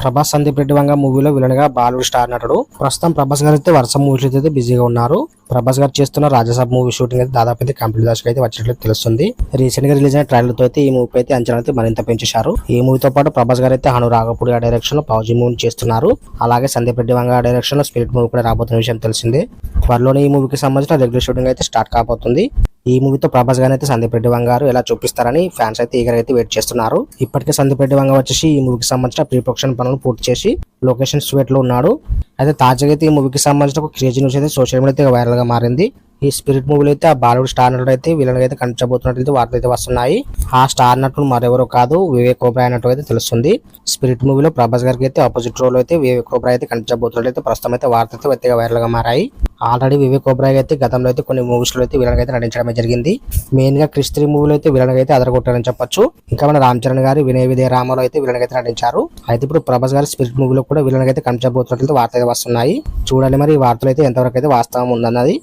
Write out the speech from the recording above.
ప్రభాస్ సందీప్ రెడ్డి వంగ మూవీలో విలన్గా బాలుడు స్టార్ నటుడు ప్రస్తుతం ప్రభాస్ గారు అయితే వరుస మూవీస్ అయితే బిజీగా ఉన్నారు. ప్రభాస్ గారు చేస్తున్న రాజసభ మూవీ షూటింగ్ అయితే దాదాపు అయితే కంప్లీట్ దశకు అయితే వచ్చినట్లు తెలుస్తుంది. రీసెంట్గా రిలీజ్ అయిన ట్రైలర్తో అయితే ఈ మూవీ అయితే అంచనా అయితే మరింత పెంచేశారు. ఈ మూవీతో పాటు ప్రభాస్ గారు అయితే హను రాఘపూడి ఆ డైరెక్షన్లో పౌజీ మూవీ చేస్తున్నారు. అలాగే సందీప్ రెడ్డి వంగ డైరెక్షన్లో స్పిరిట్ మూవీ కూడా రాబోతున్న విషయం తెలిసిందే. త్వరలోనే ఈ మూవీకి సంబంధించిన రెగ్యులర్ షూటింగ్ అయితే స్టార్ట్ కాబోతుంది. ఈ మూవీతో ప్రభాస్ గారు అయితే సందీప్ రెడ్డి వంగ గారు ఎలా చూపిస్తారని ఫ్యాన్స్ అయితే ఈగర్ అయితే వెయిట్ చేస్తున్నారు. ఇప్పటికే సందీప్ రెడ్డి వంగ వచ్చేసి ఈ మూవీకి సంబంధించిన ప్రీ ప్రొడక్షన్ పనులు పూర్తి చేసి లొకేషన్ స్వేట్లో ఉన్నాడు. అయితే తాజాగా అయితే ఈ మూవీకి సంబంధించిన ఒక క్రేజీ న్యూస్ అయితే సోషల్ మీడియా వైరల్గా మారింది. ఈ స్పిరిట్ మూవీలో అయితే ఆ బాలీవుడ్ స్టార్ నటుడు అయితే వీళ్ళని అయితే కనిపించబోతున్నట్టు అయితే వార్తలు అయితే వస్తున్నాయి. ఆ స్టార్ నటుడు మరెవరో కాదు వివేక్ ఓబ్రా అన్నట్టు అయితే తెలుస్తుంది. స్పిరిట్ మూవీలో ప్రభాస్ గారికి అయితే ఆపోజిట్ రోల్ అయితే వివేక్ ఓబ్రా అయితే కనిపించబోతున్నట్టు అయితే ప్రస్తుతం అయితే వార్త అయితే వెత్తగా వైరల్గా మారాయి. ఆల్రెడీ వివేక్ ఓబ్రాయ్ అయితే గతంలో అయితే కొన్ని మూవీస్లో అయితే విలన్ అయితే నటించడమే జరిగింది. మెయిన్గా క్రిష్ త్రీ మూవీలో అయితే విలన్ అయితే అదరగొట్టారని చెప్పొచ్చు. ఇంకా మన రామ్ చరణ్ గారి వినయ విదయ రామలో అయితే విలన్ అయితే నటించారు. అయితే ఇప్పుడు ప్రభాస్ గారి స్పిరిట్ మూవీలో కూడా విలన్ అయితే కనిపించబోతున్నట్టు వార్తలు అయితే వస్తున్నాయి. చూడాలి మరి ఈ వార్తలు అయితే ఎంతవరకు అయితే వాస్తవం ఉందన్నది.